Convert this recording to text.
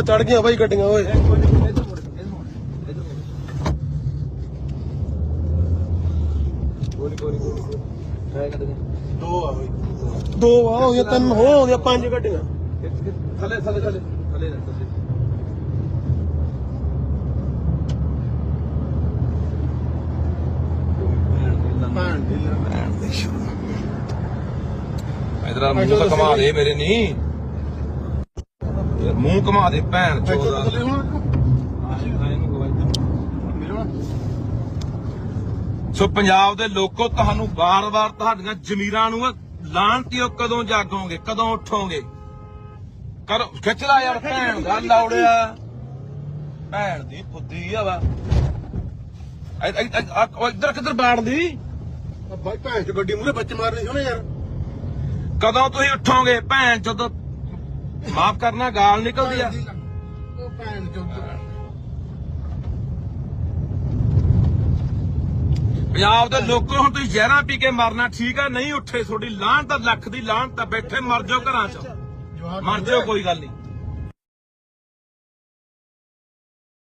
ਆ ਚੜ ਗਈਆਂ ਬਾਈ ਗੱਡੀਆਂ ਓਏ। ਦੋ ਆ ਬਾਈ। ਦੋ ਆ ਹੋ ਗਈਆਂ ਤਿੰਨ ਹੋ ਹੋ ਗਈਆਂ ਪੰਜ ਗੱਡੀਆਂ। ਥੱਲੇ ਥੱਲੇ ਥੱਲੇ। ਥੱਲੇ ਇਧਰ ਮੂੰਹ ਤਾਂ ਘਮਾ ਦੇ ਮੇਰੇ ਨਹੀਂ ਮੂੰਹ ਘਮਾ ਦੇ ਭੈਣ ਚੋਦਾ ਸੋ ਪੰਜਾਬ ਦੇ ਲੋਕੋ ਤੁਹਾਨੂੰ ਵਾਰ-ਵਾਰ ਤੁਹਾਡੀਆਂ ਜ਼ਮੀਰਾਂ ਨੂੰ ਲਾਂਟਿਓ ਕਦੋਂ ਜਾਗੋਗੇ ਕਦੋਂ ਉੱਠੋਗੇ? ਕਰੋ ਖਿੱਚ ਲਾ ਯਾਰ ਭੈਣ ਦਾ ਲੌੜਿਆ ਭੈਣ ਦੀ ਫੁੱਦੀ ਆ ਵਾ। ਇੱਧਰ ਕਿੱਧਰ ਬਾੜਦੀ ਬਾਈ ਭੈਣ ਚ ਗੱਡੀ ਮੂਰੇ ਬੱਚ ਮਾਰਨੀ ਸੀ ਉਹਨੇ ਯਾਰ। ਕਦੋਂ ਤੁਸੀਂ ਉੱਠੋਗੇ? ਭੈਣ ਜਦੋਂ ਮਾਫ ਕਰਨਾ ਗਾਲ ਨਿਕਲਦੀ ਆ। ਉਹ ਭੈਣ ਚੋਦ। ਪੰਜਾਬ ਦੇ ਲੋਕੋ ਹੁਣ ਤੁਸੀਂ ਜ਼ਹਿਰਾਂ ਪੀ ਕੇ ਮਰਨਾ ਠੀਕ ਆ? ਨਹੀਂ ਉੱਠੇ ਤੁਹਾਡੀ ਲਾਹਣ ਤਾਂ ਲੱਖ ਦੀ ਲਾਹਣ ਤਾਂ ਬੈਠੇ ਮਰ ਜਾਓ ਘਰਾਂ 'ਚ। ਮਰ ਜਾਓ ਕੋਈ ਗੱਲ ਨਹੀਂ।